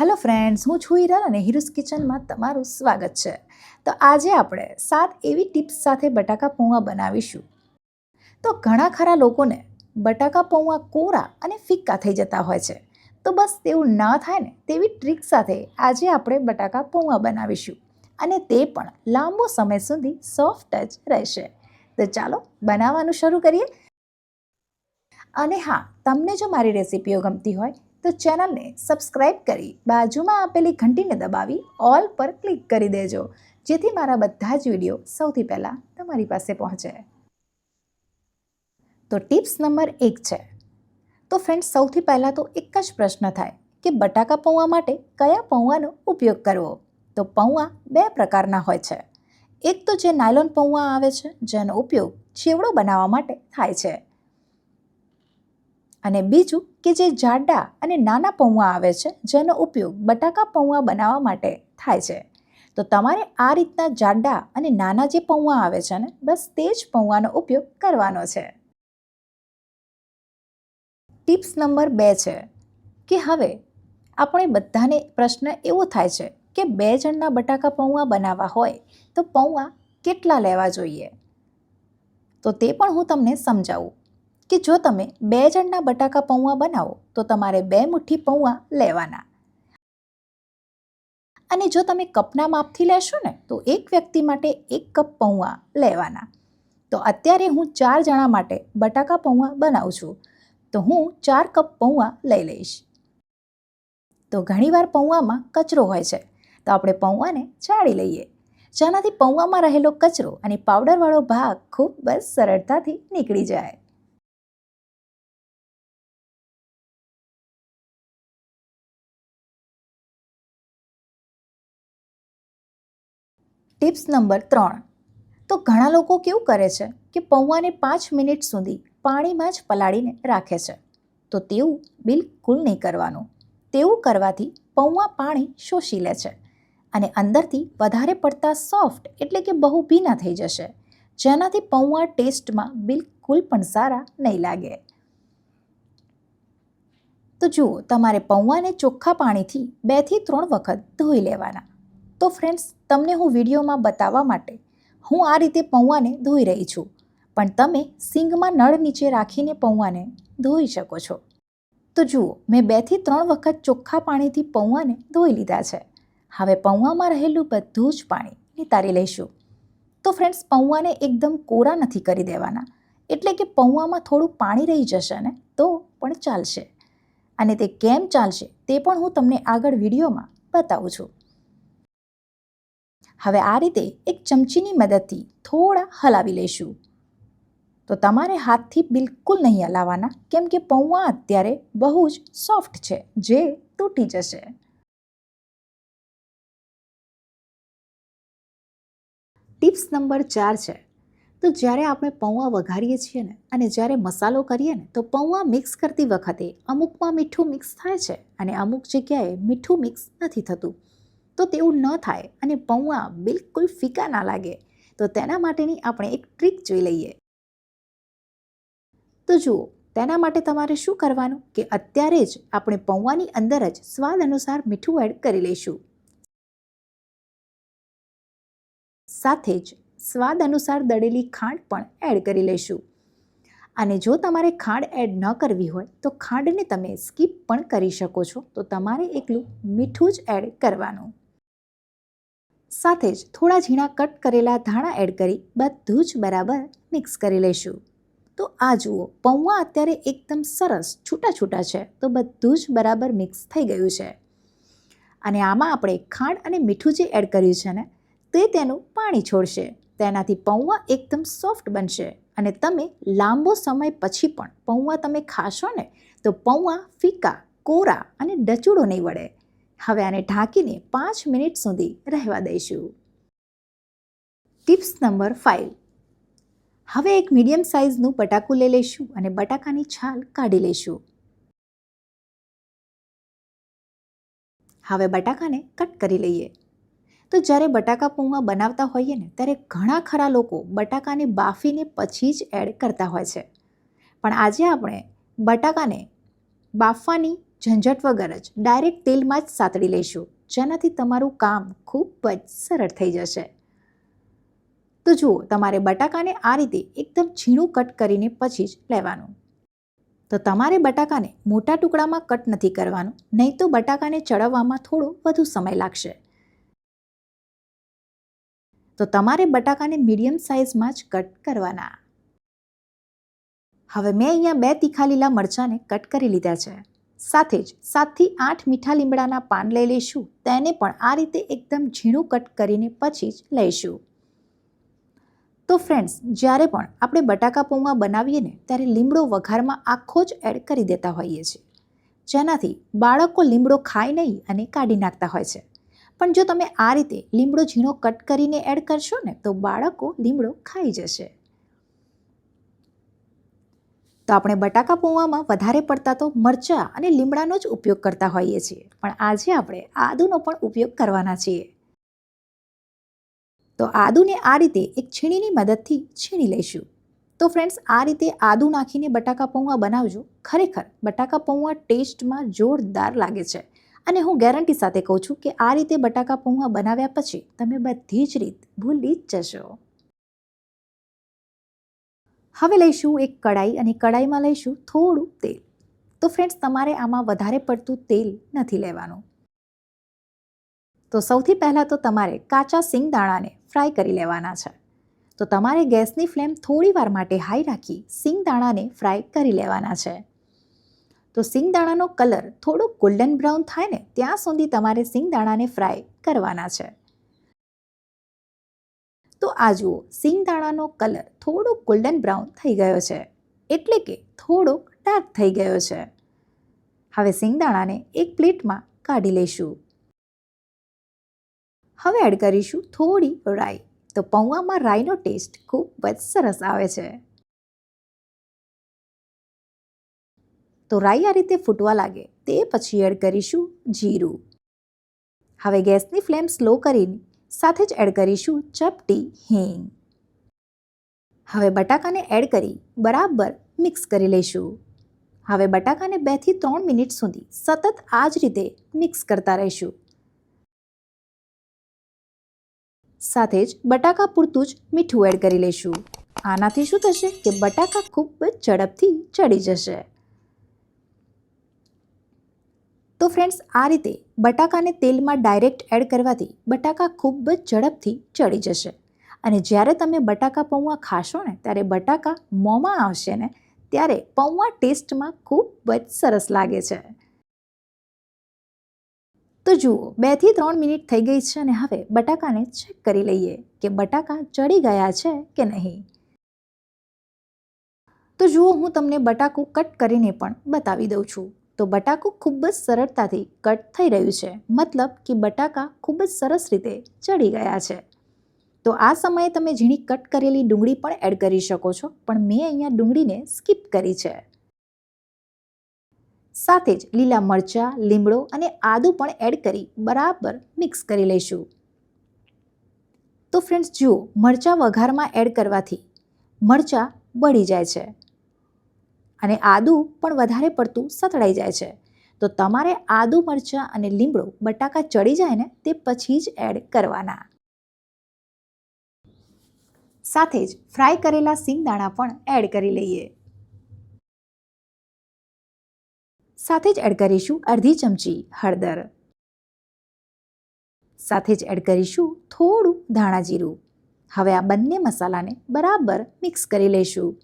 Hello friends હું છું હિરલ અને હિરુસ કિચનમાં તમારું સ્વાગત છે. તો આજે આપણે સાત એવી ટિપ્સ સાથે બટાકા પૌવા બનાવીશું. તો ઘણા ખરા લોકોને બટાકા પૌવા કોરા અને ફિક્કા થઈ જતા હોય છે. તો બસ તેવું ના થાય ને તેવી ટ્રીક સાથે આજે આપણે બટાકા પૌવા બનાવીશું. અને તે પણ લાંબો સમય સુધી સોફ્ટ જ રહેશે. તો ચાલો બનાવવાનું શરૂ કરીએ. અને હા, તમને જો મારી રેસિપીઓ ગમતી હોય તો ચેનલને સબસ્ક્રાઇબ કરી બાજુમાં આપેલી ઘંટીને દબાવી ઓલ પર ક્લિક કરી દેજો, જેથી મારા બધા જ વીડિયો સૌથી પહેલાં તમારી પાસે પહોંચે. તો ટિપ્સ નંબર એક છે. તો ફ્રેન્ડ્સ, સૌથી પહેલાં તો એક જ પ્રશ્ન થાય કે બટાકા પૌવા માટે કયા પૌવાનો ઉપયોગ કરવો? તો પૌવા બે પ્રકારના હોય છે. એક તો જે નાયલોન પૌવા આવે છે, જેનો ઉપયોગ ચેવડો બનાવવા માટે થાય છે. અને બીજું કે જે જાડા અને નાના પૌવા આવે છે, જેનો ઉપયોગ બટાકા પૌવા બનાવવા માટે થાય છે. તો તમારે આ રીતના જાડા અને નાના જે પૌવા આવે છે ને, બસ તે જ પૌવાનો ઉપયોગ કરવાનો છે. ટિપ્સ નંબર બે છે કે હવે આપણે બધાને પ્રશ્ન એવો થાય છે કે બે જણના બટાકા પૌવા બનાવવા હોય તો પૌવા કેટલા લેવા જોઈએ? તો તે પણ હું તમને સમજાવું. કે જો તમે બે જણના બટાકા પૌવા બનાવો, તો તમારે બે મુઠ્ઠી પૌવા લેવાના. અને જો તમે કપના માપથી લેશો ને, તો એક વ્યક્તિ માટે એક કપ પૌવા લેવાના. તો અત્યારે હું ચાર જણા માટે બટાકા પૌવા બનાવું છું. તો હું ચાર કપ પૌવા લઈ લઈશ. તો ઘણીવાર પૌવામાં કચરો હોય છે. તો આપણે પૌવાને ચાળી લઈએ. જેનાથી પૌવામાં રહેલો કચરો અને પાવડરવાળો ભાગ ખૂબ જ સરળતાથી નીકળી જાય. ટિપ્સ નંબર ત્રણ. તો ઘણા લોકો કેવું કરે છે કે પૌવાને પાંચ મિનિટ સુધી પાણીમાં જ પલાળીને રાખે છે. તો તેવું બિલકુલ નહીં કરવાનું. તેવું કરવાથી પૌવા પાણી શોષી લે છે અને અંદરથી વધારે પડતા સોફ્ટ એટલે કે બહુ ભીના થઈ જશે, જેનાથી પૌવા ટેસ્ટમાં બિલકુલ પણ સારા નહીં લાગે. તો જુઓ, તમારે પૌવાને ચોખ્ખા પાણીથી બેથી ત્રણ વખત ધોઈ લેવાના. તો ફ્રેન્ડ્સ તમને હું વિડીયોમાં બતાવવા માટે હું આ રીતે પૌવાને ધોઈ રહી છું. પણ તમે સિંગમાં નળ નીચે રાખીને પૌવાને ધોઈ શકો છો. તો જુઓ, મેં બેથી ત્રણ વખત ચોખ્ખા પાણીથી પૌવાને ધોઈ લીધા છે. હવે પૌવામાં રહેલું બધું જ પાણી નિતારી લઈશું. તો ફ્રેન્ડ્સ પૌવાને એકદમ કોરા નથી કરી દેવાના. એટલે કે પૌવામાં થોડું પાણી રહી જશે ને, તો પણ ચાલશે. અને તે કેમ ચાલશે તે પણ હું તમને આગળ વિડીયોમાં બતાવું છું. હવે આ રીતે એક ચમચીની મદદથી થોડા હલાવી લઈશું તો તમારે હાથથી બિલકુલ નહીં હલાવવાના, કેમ કે પૌવા અત્યારે બહુ જ સોફ્ટ છે, જે તૂટી જશે. ટિપ્સ નંબર ચાર છે. તો જ્યારે આપણે પૌવા વઘારીએ છીએ ને, અને જ્યારે મસાલો કરીએ ને, તો પૌવા મિક્સ કરતી વખતે અમુકમાં મીઠું મિક્સ થાય છે, અને અમુક જગ્યાએ મીઠું મિક્સ નથી થતું. તો તેવું ન થાય અને પૌવા બિલકુલ ફીકા ના લાગે. તો તેના માટેની આપણે એક ટ્રીક જોઈ લઈએ. તો જુઓ, તેના માટે તમારે શું કરવાનું? કે અત્યારે જ આપણે પૌવાની અંદર જ સ્વાદ અનુસાર મીઠું એડ કરી લઈશું. સાથે જ સ્વાદ અનુસાર દળેલી ખાંડ પણ એડ કરી લઈશું. અને જો તમારે ખાંડ એડ ન કરવી હોય, તો ખાંડને તમે સ્કીપ પણ કરી શકો છો. તો તમારે એકલું મીઠું જ એડ કરવાનું. સાથે જ થોડા ઝીણા કટ કરેલા ધાણા એડ કરી બધું જ બરાબર મિક્સ કરી લઈશું. તો આ જુઓ, પૌવા અત્યારે એકદમ સરસ, છૂટા છૂટા છે, તો બધું જ બરાબર મિક્સ થઈ ગયું છે. અને આમાં આપણે ખાંડ અને મીઠું જે એડ કર્યું છે ને, તે તેનું પાણી છોડશે. તેનાથી પૌવા એકદમ સોફ્ટ બનશે. અને તમે લાંબો સમય પછી પણ પૌવા તમે ખાશો ને, તો પૌવા ફીકા, કોરા અને ડચુડો નહીં વળે. હવે આને ઢાંકીને પાંચ મિનિટ સુધી રહેવા દઈશું. ટિપ્સ નંબર ફાઇવ હવે એક મીડિયમ સાઇઝનું બટાકું લઈ લઈશું અને બટાકાની છાલ કાઢી લઈશું. હવે બટાકાને કટ કરી લઈએ. તો જ્યારે બટાકા પૌવા બનાવતા હોઈએ ને, ત્યારે ઘણા ખરા લોકો બટાકાને બાફીને પછી જ એડ કરતા હોય છે. પણ આજે આપણે બટાકાને બાફવાની ઝંઝટ વગર જ ડાયરેક્ટ તેલમાં જ સાતડી લઈશું. જેનાથી તમારું કામ ખૂબ જ સરળ થઈ જશે. તો જુઓ, તમારે બટાકાને આ રીતે એકદમ ઝીણું કટ કરીને પછી જ લેવાનું. તો તમારે બટાકાને મોટા ટુકડામાં કટ નથી કરવાનું, નહીં તો બટાકાને ચડવવામાં થોડો વધુ સમય લાગશે. તો તમારે બટાકાને મીડિયમ સાઇઝમાં જ કટ કરવાના. હવે મેં અહીંયા બે તીખા લીલા મરચાંને કટ કરી લીધા છે. સાથે જ સાતથી આઠ મીઠા લીમડાના પાન લઈ લઈશું. તેને પણ આ રીતે એકદમ ઝીણું કટ કરીને પછી જ લઈશું. તો ફ્રેન્ડ્સ જ્યારે પણ આપણે બટાકા પૌવા બનાવીએ ને, ત્યારે લીમડો વઘારમાં આખો જ એડ કરી દેતા હોઈએ છીએ. જેનાથી બાળકો લીમડો ખાય નહીં અને કાઢી નાખતા હોય છે. પણ જો તમે આ રીતે લીમડો ઝીણો કટ કરીને એડ કરશો ને, તો બાળકો લીમડો ખાઈ જશે. તો આપણે બટાકા પૌવામાં વધારે પડતા તો મરચાં અને લીમડાનો જ ઉપયોગ કરતા હોઈએ છીએ. પણ આજે આપણે આદુનો પણ ઉપયોગ કરવાના છીએ. તો આદુને આ રીતે એક છીણીની મદદથી છીણી લઈશું. તો ફ્રેન્ડ્સ, આ રીતે આદુ નાખીને બટાકા પૌવા બનાવજો. ખરેખર, બટાકા પૌવા ટેસ્ટમાં જોરદાર લાગે છે. અને હું ગેરંટી સાથે કહું છું કે આ રીતે બટાકા પૌવા બનાવ્યા પછી તમે બધી જ રીત ભૂલી જ જશો. હવે લઈશું એક કડાઈ અને કડાઈમાં લઈશું થોડું તેલ. તો ફ્રેન્ડ્સ તમારે આમાં વધારે પડતું તેલ નથી લેવાનું. તો સૌથી પહેલાં તો તમારે કાચા સિંગદાણાને ફ્રાય કરી લેવાના છે. તો તમારે ગેસની ફ્લેમ થોડી વાર માટે હાઈ રાખી સિંગદાણાને ફ્રાય કરી લેવાના છે. તો સિંગદાણાનો કલર થોડો ગોલ્ડન બ્રાઉન થાય ને, ત્યાં સુધી તમારે સિંગદાણાને ફ્રાય કરવાના છે. તો આ જુઓ, સિંગદાણાનો કલર થોડો ગોલ્ડન બ્રાઉન થઈ ગયો છે. એટલે કે થોડોક ડાર્ક થઈ ગયો છે. હવે સિંગદાણાને એક પ્લેટમાં કાઢી લઈશું. હવે એડ કરીશું થોડી રાઈ. તો પૌવામાં રાઈનો ટેસ્ટ ખૂબ જ સરસ આવે છે. તો રાઈ આ રીતે ફૂટવા લાગે, તે પછી એડ કરીશું જીરું. હવે ગેસની ફ્લેમ સ્લો કરીને સાથે જ એડ કરીશું ચપટી હિંગ. હવે બટાકાને એડ કરી બરાબર મિક્સ કરી લઈશું. હવે બટાકાને બેથી ત્રણ મિનિટ સુધી સતત આ જ રીતે મિક્સ કરતા રહીશું. સાથે જ બટાકા પૂરતું જ મીઠું એડ કરી લઈશું. આનાથી શું થશે કે બટાકા ખૂબ જ ઝડપથી ચડી જશે. તો ફ્રેન્ડ્સ આ રીતે બટાકાને તેલમાં ડાયરેક્ટ એડ કરવાથી બટાકા ખૂબ જ ઝડપથી ચડી જશે. અને જ્યારે તમે બટાકા પૌવા ખાશો ને, ત્યારે બટાકા મોંમાં આવશે ને, ત્યારે પૌવા ટેસ્ટમાં ખૂબ જ સરસ લાગે છે. તો જુઓ બેથી ત્રણ મિનિટ થઈ ગઈ છે અને હવે બટાકાને ચેક કરી લઈએ કે બટાકા ચડી ગયા છે કે નહીં. તો જુઓ, હું તમને બટાકું કટ કરીને પણ બતાવી દઉં છું. તો બટાકું ખૂબ જ સરળતાથી કટ થઈ રહ્યું છે. મતલબ કે બટાકા ખૂબ જ સરસ રીતે ચડી ગયા છે. તો આ સમયે તમે ઝીણી કટ કરેલી ડુંગળી પણ એડ કરી શકો છો, પણ મેં અહીંયા ડુંગળીને સ્કીપ કરી છે. સાથે જ લીલા મરચાં, લીમડો અને આદું પણ એડ કરી બરાબર મિક્સ કરી લઈશું. તો ફ્રેન્ડ્સ, જુઓ, મરચાં વઘારમાં એડ કરવાથી મરચાં બળી જાય છે. અને આદું પણ વધારે પડતું સતળાઈ જાય છે. તો તમારે આદુ મરચાં અને લીમડો, બટાકા ચડી જાય ને, તે પછી જ એડ કરવાના. સાથે જ ફ્રાય કરેલા સિંગદાણા પણ એડ કરી લઈએ. સાથે જ એડ કરીશું અડધી ચમચી હળદર. સાથે જ એડ કરીશું થોડું ધાણા જીરું. હવે આ બંને મસાલાને બરાબર મિક્સ કરી લઈશું.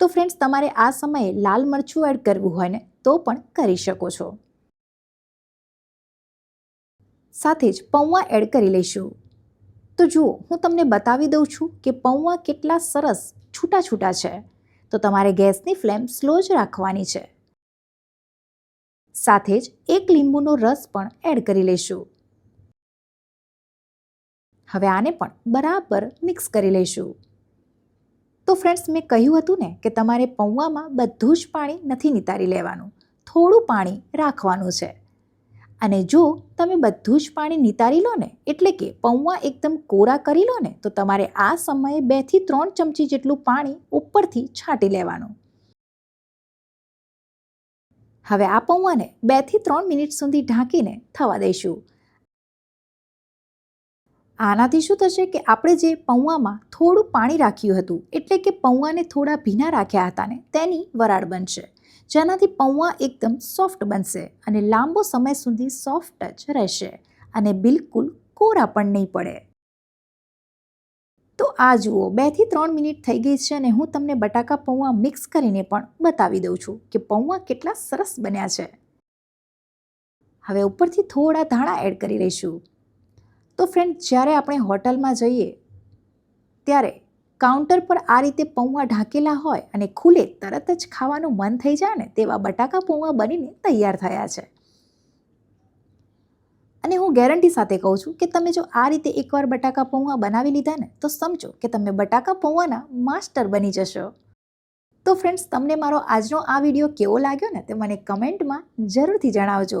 તો ફ્રેન્ડ્સ તમારે આ સમયે લાલ મરચું એડ કરવું હોય ને, તો પણ કરી શકો છો. સાથે જ પૌવા એડ કરી લઈશું. તો જુઓ, હું તમને બતાવી દઉં છું કે પૌવા કેટલા સરસ છૂટા છૂટા છે. તો તમારે ગેસની ફ્લેમ સ્લો જ રાખવાની છે. સાથે જ એક લીંબુનો રસ પણ એડ કરી લઈશું. હવે આને પણ બરાબર મિક્સ કરી લઈશું. તો ફ્રેન્ડ્સ મેં કહ્યું હતું ને કે તમારે પૌવામાં બધું જ પાણી નથી નિતારી લેવાનું. થોડું પાણી રાખવાનું છે. અને જો તમે બધું જ પાણી નિતારી લો ને, એટલે કે પૌવા એકદમ કોરા કરી લો ને, તો તમારે આ સમયે બેથી ત્રણ ચમચી જેટલું પાણી ઉપરથી છાંટી લેવાનું. હવે આ પૌવાને બેથી ત્રણ મિનિટ સુધી ઢાંકીને થવા દઈશું. આનાથી શું થશે કે આપણે જે પૌવામાં થોડું પાણી રાખ્યું હતું, એટલે કે પૌવાને થોડા ભીના રાખ્યા હતા ને, તેની વરાળ બનશે. જેનાથી પૌવા એકદમ સોફ્ટ બનશે અને લાંબો સમય સુધી સોફ્ટ જ રહેશે અને બિલકુલ કોરા પણ નહીં પડે. તો આ જુઓ બેથી ત્રણ મિનિટ થઈ ગઈ છે અને હું તમને બટાકા પૌવા મિક્સ કરીને પણ બતાવી દઉં છું કે પૌવા કેટલા સરસ બન્યા છે. હવે ઉપરથી થોડા ધાણા એડ કરી લઈશું. તો ફ્રેન્ડ જ્યારે આપણે હોટલમાં જઈએ, ત્યારે કાઉન્ટર પર આ રીતે પૌવા ઢાંકેલા હોય અને ખુલે, તરત જ ખાવાનું મન થઈ જાય ને, તેવા બટાકા પૌવા બનીને તૈયાર થયા છે. અને હું ગેરંટી સાથે કહું છું કે તમે જો આ રીતે એકવાર બટાકા પૌવા બનાવી લીધા ને, તો સમજો કે તમે બટાકા પૌવાના માસ્ટર બની જશો. તો ફ્રેન્ડ્સ તમને મારો આજનો આ વીડિયો કેવો લાગ્યો ને, તે મને કમેન્ટમાં જરૂરથી જણાવજો.